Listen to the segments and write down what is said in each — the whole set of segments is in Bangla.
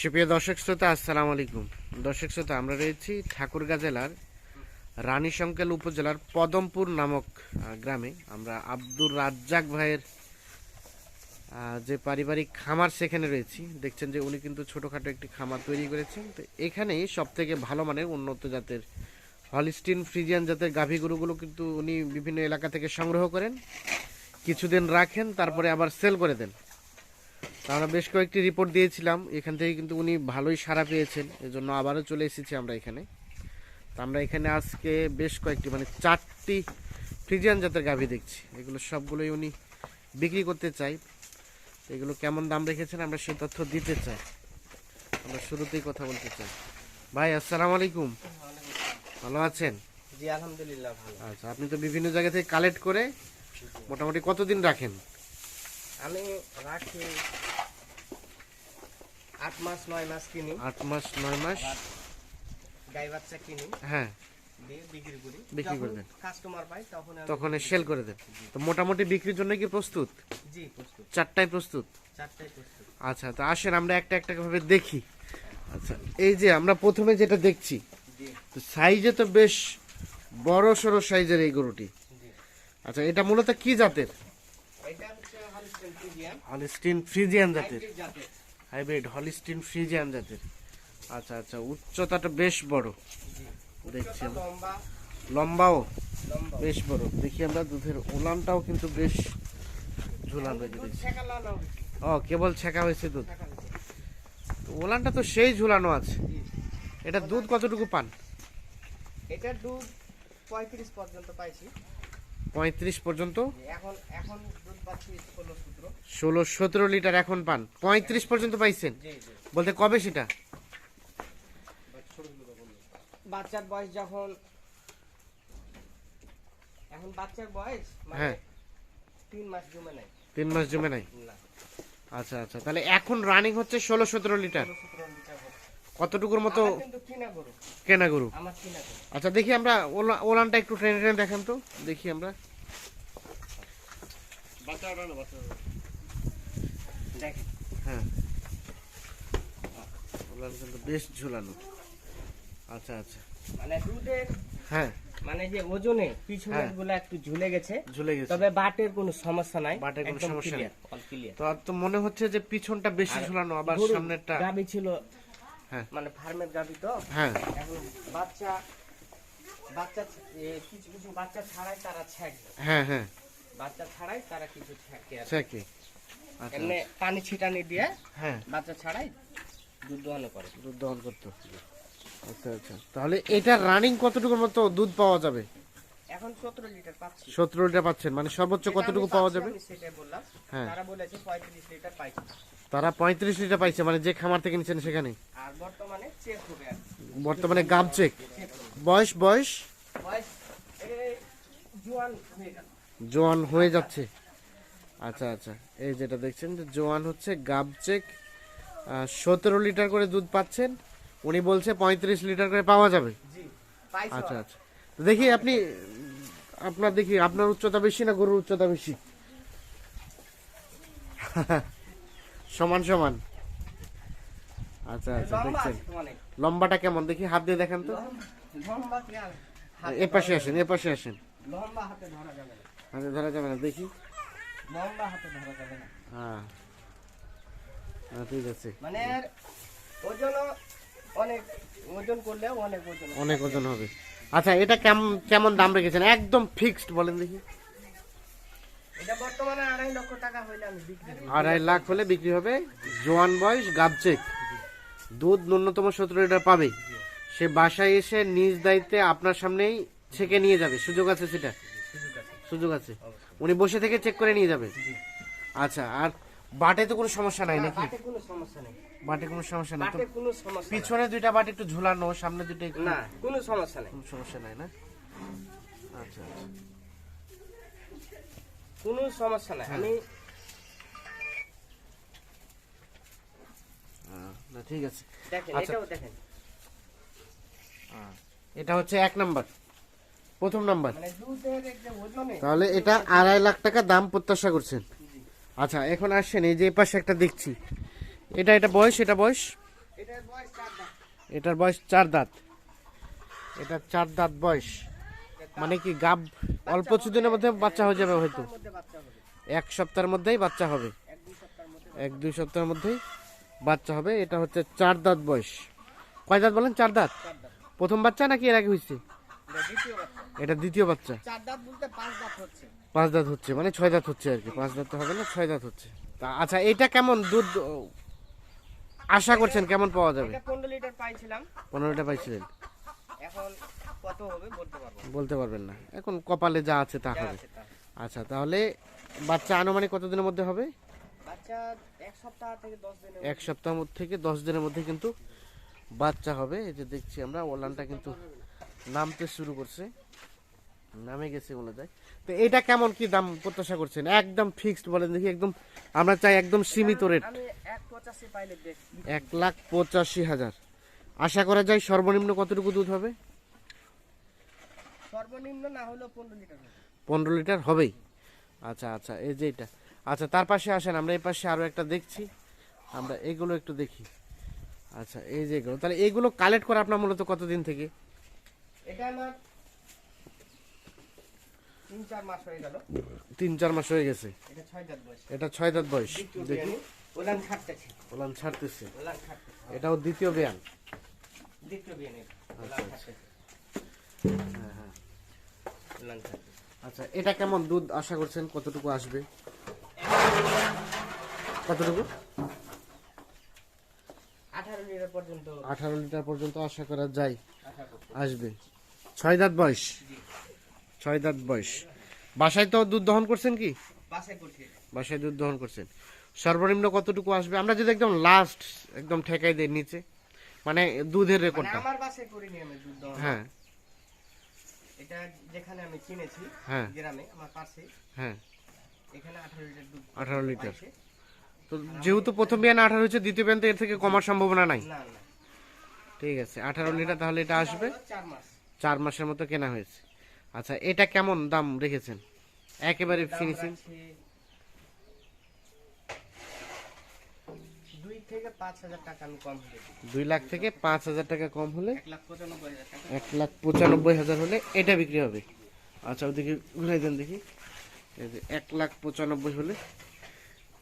সুপ্রিয় দর্শক শ্রোতা, আসসালামু আলাইকুম। দর্শক শ্রোতা, আমরা রয়েছি ঠাকুরগাঁ জেলার রানী সংকেল উপজেলার পদমপুর নামক গ্রামে। আমরা আব্দুর রাজ্জাক ভাইয়ের যে পারিবারিক খামার সেখানে রয়েছি। দেখছেন যে উনি কিন্তু ছোটোখাটো একটি খামার তৈরি করেছেন। তো এখানেই সব থেকে ভালো মানের উন্নত জাতের হলিস্টিন ফ্রিজিয়ান জাতের গাভী গরুগুলো কিন্তু উনি বিভিন্ন এলাকা থেকে সংগ্রহ করেন। কিছুদিন রাখেন, তারপরে আবার সেল করে দেন। আমরা বেশ কয়েকটি রিপোর্ট দিয়েছিলাম। এখান থেকে কিন্তু উনি ভালোই সাড়া পেয়েছেন। এজন্য আবারও চলে এসেছি আমরা এখানে। তা আমরা এখানে আজকে বেশ কয়েকটি মানে চারটি ফ্রিজিয়ান জাতের গাভী দেখছি। এগুলো সবগুলোই উনি বিক্রি করতে চাই। এগুলো কেমন দাম রেখেছেন আমরা সে তথ্য দিতে চাই। আমরা শুরুতেই কথা বলতে চাই। ভাই আসসালামু আলাইকুম। ভালো আছেন? জি আলহামদুলিল্লাহ ভালো। আচ্ছা আপনি তো বিভিন্ন জায়গা থেকে কালেক্ট করে মোটামুটি কতদিন রাখেন? আমি রাখি আট মাস নয় মাস কিনি। আট মাস নয় মাস। গাই বাচ্চা কিনি। হ্যাঁ। বিক্রি করি। দেন। কাস্টমার পাই তখন তখন সেল করে। দেন। তো মোটামুটি বিক্রির জন্য কি প্রস্তুত? জি প্রস্তুত। চারটায় প্রস্তুত? চারটাই প্রস্তুত। আচ্ছা তো আসেন আমরা একটা একটা ভাবে দেখি। আচ্ছা এই যে আমরা প্রথমে যেটা দেখছি তো সাইজে তো বেশ বড় সড়ো সাইজের এই গরুটি। আচ্ছা এটা মূলত কি জাতের? এটা হচ্ছে হলিস্টিন ফ্রিজিয়ান জাতের। হাইব্রিড হলিস্টিন ফ্রিজিয়ান জাতের। আচ্ছা আচ্ছা উচ্চতাটা বেশ বড়। দেখছি লম্বা লম্বাও বেশ বড়। দেখি আমরা দুধের ওলানটাও কিন্তু বেশ ঝুলান রয়েছে দেখছি ও কেবল ছেঁকা হয়েছে দুধ। ওলানটা তো সেই ঝুলানো আছে। এটা দুধ কতটুকু পান? এটা দুধ পঁয়ত্রিশ পর্যন্ত পাইছি। পঁয়ত্রিশ পর্যন্ত? ষোলো সতেরো। লিটার এখন পান। পঁয়ত্রিশ পর্যন্ত পাইছেন? বলতে কবে সেটা? বাচ্চার বয়স যখন এখন বাচ্চার বয়স মানে হ্যাঁ। তিন মাস জমে নাই। তিন মাস জমে নাই? আচ্ছা আচ্ছা। তাহলে এখন রানিং হচ্ছে ষোলো সতেরো লিটার। কতটুকুর মতো কিনা গরু। আচ্ছা দেখি আমরা ওলানটা একটু ট্রেনে ট্রেনে দেখান তো। দেখি আমরা। হ্যাঁ। ওলান কিন্তু বেশ ঝুলানো। আচ্ছা আচ্ছা। মানে দুধের হ্যাঁ। মানে যে ওজনে পিছনের হ্যাঁ। গুলো একটু ঝুলে গেছে ঝুলে গেছে। তবে বাটের কোনো সমস্যা নাই। বাটের কোনো সমস্যা clear। তো আর তো মনে হচ্ছে যে পিছনটা বেশি ঝুলানো আবার সামনেরটা গাভী ছিল। মানে ফার্মের গাভী তো? হ্যাঁ। এখন বাচ্চা বাচ্চা কিছু কিছু বাচ্চা ছাড়াই তারা ছ্যাঁকবে হ্যাঁ হ্যাঁ। বাচ্চা ছাড়াই তারা কিছু ছ্যাঁকে আর আচ্ছা আচ্ছা এমনি পানি ছিটানি দিয়ে হ্যাঁ। বাচ্চা ছাড়াই দুধ দোয়ানো করে। দুধ দহন করতো আচ্ছা আচ্ছা। তাহলে এটা রানিং কতটুকুর মতো দুধ পাওয়া যাবে? এখন সতেরো লিটার পাচ্ছি। সতেরো লিটার পাচ্ছেন মানে সর্বোচ্চ কতটুকু পাওয়া যাবে? সেটাই বললাম। হ্যাঁ। তারা বলেছে পঁয়ত্রিশ লিটার পাইছি। তারা পঁয়ত্রিশ লিটার পাইছে মানে যে খামার থেকে নিচ্ছেন সেখানে? বর্তমানে গাব চেক বয়স বয়স? হয়ে জোয়ান হয়ে যাচ্ছে। আচ্ছা আচ্ছা এই যেটা দেখছেন যে জোয়ান হচ্ছে গাব চেক। সতেরো লিটার করে দুধ পাচ্ছেন। উনি বলছে পঁয়ত্রিশ লিটার করে পাওয়া যাবে। আচ্ছা আচ্ছা। দেখি আপনি আপনার দেখি আপনার উচ্চতা বেশি না গরুর উচ্চতা বেশি? সমান সমান। আচ্ছা আচ্ছা দেখছেন। লম্বাটা কেমন? দেখি হাত দিয়ে দেখেন তো। এ পাশে আসেন এ পাশে আসেন। হাতে ধরা যাবে না। দেখি। হ্যাঁ। হ্যাঁ, ঠিক আছে। মানে অনেক ওজন অনেক ওজন অনেক ওজন হবে। আচ্ছা এটা কেমন কেমন দাম রেখেছেন? একদম ফিক্সড বলেন দেখি। এটা বর্তমানে আড়াই লক্ষ টাকা হইলে আমি বিক্রি করি আড়াই লাখ হলে বিক্রি হবে জোয়ান বয়স গাবচেক দুধ ন্যূনতম সতেরো লিটার পাবে। সে বাসায় এসে নিজ দায়িত্বে আপনার সামনেই ছেকে নিয়ে যাবে। সুযোগ আছে সেটা? সুযোগ আছে। সুযোগ আছে উনি বসে থেকে চেক করে নিয়ে যাবে? আচ্ছা আর বাটে তো কোনো সমস্যা নাই নাকি? বাটে কোনো সমস্যা নেই। বাটে কোনো সমস্যা নেই তো? বাটে কোনো সমস্যা নেই। পিছনে দুইটা বাট একটু ঝুলানো সামনে দুইটা একটু না কোনো সমস্যা নেই। কোনো সমস্যা নাই না? আচ্ছা আচ্ছা। কোনো সমস্যা নাই। আমি না ঠিক আছে। দেখেন আচ্ছা। এটাও দেখেন। এটা হচ্ছে এক নাম্বার প্রথম নাম্বার। মানে তাহলে এটা আড়াই লাখ টাকা দাম প্রত্যাশা করছেন। আচ্ছা এখন আসছেন এই যে পাশে একটা দেখছি। এটা এটা বয়স এটা বয়স? এটার বয়স চার দাঁত। এটার বয়স চার দাঁত। এটা চার দাঁত বয়স। মানে কি গাব অল্প কিছুদিনের মধ্যে বাচ্চা হয়ে যাবে হয়তো? এক সপ্তাহের মধ্যেই বাচ্চা হবে? এক দুই সপ্তাহের মধ্যেই বাচ্চা হবে? এটা হচ্ছে চার দাঁত বয়স। কয় দাঁত বলেন? চার দাঁত? প্রথম বাচ্চা নাকি এর আগে হয়েছে? এটা দ্বিতীয় বাচ্চা। পাঁচ দাঁত হচ্ছে। মানে ছয় দাঁত হচ্ছে আর কি। পাঁচ দাঁত তো হবে না ছয় দাঁত হচ্ছে। তা আচ্ছা এটা কেমন দুধ আশা করছেন কেমন পাওয়া যাবে? পনেরো লিটার পাইছিলাম। পনেরোটা পাইছিলেন। এখন কত হবে বলতে পারব বলতে পারবেন না। এখন কপালে যা আছে তা হবে। আচ্ছা তাহলে বাচ্চা আনুমানিক কতদিনের মধ্যে হবে? বাচ্চা এক সপ্তাহ থেকে দশ দিনের এক সপ্তাহ মধ্যে থেকে দশ দিনের মধ্যে কিন্তু বাচ্চা হবে। এই যে দেখছি আমরা ওলানটা কিন্তু নামতে শুরু করছে। নামে গেছে বলে যায় তো এটা কেমন কি দাম প্রত্যাশা করছেন? একদম ফিক্সড বলেন দেখি একদম আমরা চাই একদম সীমিত রেট এক লাখ পঁচাশি হাজার। আশা করা যায় সর্বনিম্ন কতটুকু দুধ হবে? সর্বনিম্ন না হলেও পনেরো লিটার হবে। পনেরো লিটার হবেই। আচ্ছা আচ্ছা এই যে এটা। আচ্ছা তার পাশে আসেন আমরা এই পাশে আরও একটা দেখছি। আমরা এগুলো একটু দেখি। আচ্ছা এই যে এগুলো। তাহলে এগুলো কালেক্ট করা আপনার মূলত কতদিন থেকে? এটা আমার তিন চার মাস হয়ে গেল। তিন চার মাস হয়ে গেছে। এটা ছয় দাঁত বয়স। এটা ছয় দাঁত বয়স। দ্বিতীয় দেখি ওলান ছাড়তেছে। ওলান ছাড়তেছে। এটাও দ্বিতীয় ব্যায়াম আচ্ছা, ছাড়তেছে হ্যাঁ হ্যাঁ। আচ্ছা এটা কেমন দুধ আশা করছেন? কতটুকু আসবে? কতটুকু? আঠারো লিটার পর্যন্ত। আঠারো লিটার পর্যন্ত আশা করা যায়। আসবে। ছয় দাঁত বয়স? ছয় দাঁত বয়স। বাসায় তো দুধ দহন করছেন কি। বাসায় দুধ দহন করছেন। সর্বনিম্ন কতটুকু আসবে? আমরা যদি একদম লাস্ট একদম ঠেকাই দেই নিচে। মানে দুধের মানে রেকর্ডটা আমার বাসায় করিনি আমি দুধ দহন। হ্যাঁ। এটা যেখানে আমি কিনেছি হ্যাঁ। গ্রামে আমার পাশে। হ্যাঁ। এখানে আঠারো লিটার দুধ 18 লিটার। তো যেহেতু প্রথম বিয়ান আঠারো হচ্ছে দ্বিতীয় বিয়ান তো এর থেকে কমার সম্ভাবনা নাই। না না। ঠিক আছে আঠারো লিটার তাহলে এটা আসবে? হলো চার মাস। চার মাসের মতো কেনা হয়েছে। আচ্ছা এটা কেমন দাম রেখেছেন? একেবারে ফিনিশিং রাখছি দুই থেকে পাঁচ হাজার টাকা আমি কম হলে দিই। লাখ থেকে পাঁচ হাজার টাকা কম হলে এক লাখ পঁচানব্বই হাজার হলে এটা বিক্রি হবে। আচ্ছা ওদিকে ঘুরাই দেন দেখি। এক লাখ পঁচানব্বই হলে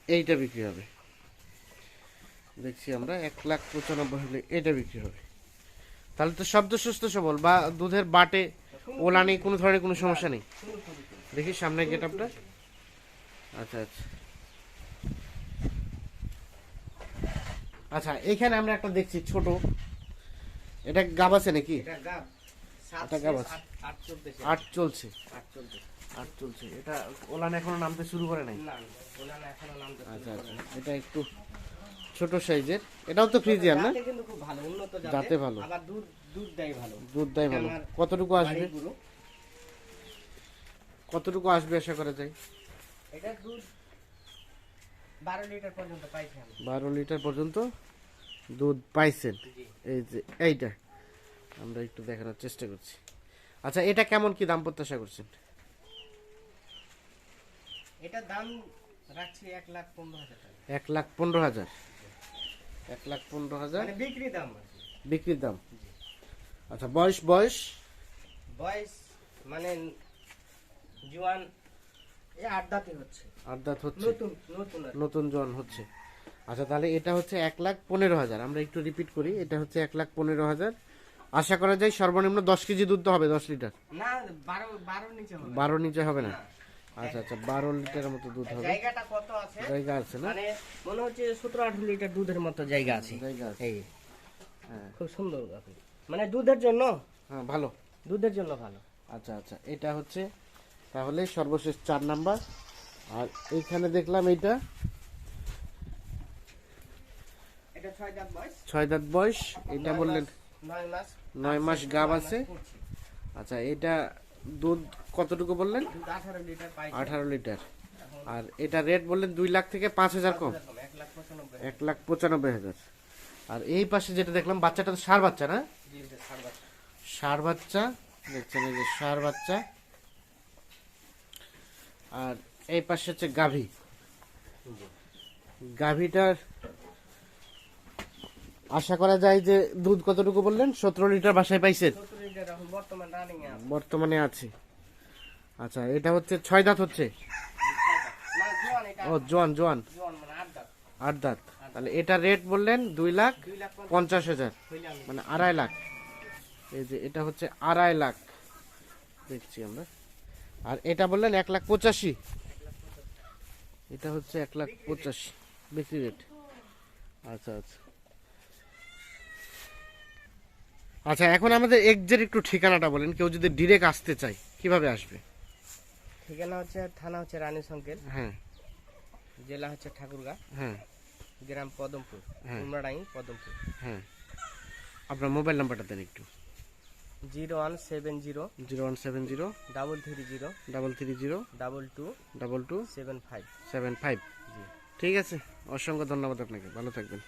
এইটা বিক্রি হবে। দেখছি আমরা এক লাখ পঁচানব্বই হলে এটা বিক্রি হবে। তাহলে তো শব্দ সুস্থ সবল বা দুধের বাটে ওলা নেই কোনো ধরনের কোনো সমস্যা নেই। দেখি সামনে গেট আপটা আচ্ছা আচ্ছা। আচ্ছা এখানে আমরা একটা দেখছি ছোট। এটা গাব আছে নাকি? এটা গাব। এটা গাব আছে। আট- চলছে। আট চলছে। এটা ওলান এখনও নামতে শুরু করে নাই? না না, এখনও নাম তো আচ্ছা আচ্ছা। এটা একটু ছোট সাইজের। এটাও তো ফ্রিজিয়ান না? কিন্তু খুব ভালো উন্নত জাতে। ভালো। আবার দুধ দুধ দেয় ভালো। দুধ দেয় ভালো। কতটুকু আসবে? কতটুকু আসবে আশা করা যায়? এটা দুধ বারো লিটার পর্যন্ত দুধ পাইছেন। এই যে এইটা। আমরা একটু দেখানোর চেষ্টা করছি। আচ্ছা এটা কেমন কি দাম প্রত্যাশা করছেন? এটা দাম রাখছি এক লাখ পনেরো হাজার এক লাখ পনেরো হাজার। এক লাখ পনেরো হাজার। মানে বিক্রি দাম বিক্রির দাম। আচ্ছা বয়স বয়স? বয়স মানে জোয়ান এই আট দাঁতে হচ্ছে। আট দাঁত হচ্ছে। নতুন জন হচ্ছে। আচ্ছা তাহলে এটা হচ্ছে এক লাখ পনেরো হাজার। আমরা একটু রিপিট করি এটা হচ্ছে এক লাখ পনেরো হাজার। আশা করা যায় সর্বনিম্ন দশ কেজি দুধ তো হবে দশ লিটার। বারো নিচে হবে। বারো নিচে হবে না। আচ্ছা আচ্ছা বারো লিটারের মতো দুধ হবে। জায়গাটা কত আছে? জায়গা আছে না? মানে মনে হচ্ছে সতেরো আঠারো লিটার দুধের মতো জায়গা আছে। জায়গা আছে। এই। হ্যাঁ। খুব সুন্দর মানে দুধের জন্য? হ্যাঁ ভালো। দুধের জন্য ভালো। আচ্ছা আচ্ছা এটা হচ্ছে তাহলে সর্বশেষ চার নাম্বার। আর এইখানে দেখলাম এইটা। এটা ছয় দাঁত বয়স। এটা বললেন নয় মাস গাব আছে। আচ্ছা এটা দুধ কতটুকু বললেন? আঠারো লিটার আর এটা রেট বললেন দুই লাখ থেকে পাঁচ হাজার কম। এক লাখ পঁচানব্বই হাজার। আর এই পাশে যেটা দেখলাম বাচ্চাটা তো সার বাচ্চা না। ষাঁড় বাচ্চা। দেখছেন এই যে ষাঁড় বাচ্চা। আর এই পাশে হচ্ছে গাভী। গাভীটার আশা করা যায় যে দুধ কতটুকু বললেন? সতেরো লিটার বাসায় পাইছেন? বর্তমান আছে। আচ্ছা এটা হচ্ছে ছয় দাঁত হচ্ছে? ও জোয়ান জোয়ান। মানে আট দাঁত। তাহলে এটা রেট বললেন দুই লাখ পঞ্চাশ। হাজার। মানে আড়াই লাখ। এই যে এটা হচ্ছে আড়াই লাখ। দেখছি আমরা। আর এটা বললেন এক লাখ পঁচাশি। এটা হচ্ছে এক লাখ পঁচাশি বিক্রি রেট আচ্ছা আচ্ছা। আচ্ছা এখন আমাদের এক্সের একটু ঠিকানাটা বলেন কেউ যদি ডিরেক্ট আসতে চায় কীভাবে আসবে? ঠিকানা হচ্ছে থানা হচ্ছে রানী সংকেল হ্যাঁ। জেলা হচ্ছে ঠাকুরগা। হ্যাঁ। গ্রাম পদমপুর হ্যাঁ। উমরাডাঙ্গি পদমপুর। হ্যাঁ। আপনার মোবাইল নাম্বারটা দেন একটু। Zero one seven zero zero one seven zero double three zero double three zero double two double two seven five seven five. ঠিক আছে অসংখ্য ধন্যবাদ আপনাকে। ভালো থাকবেন।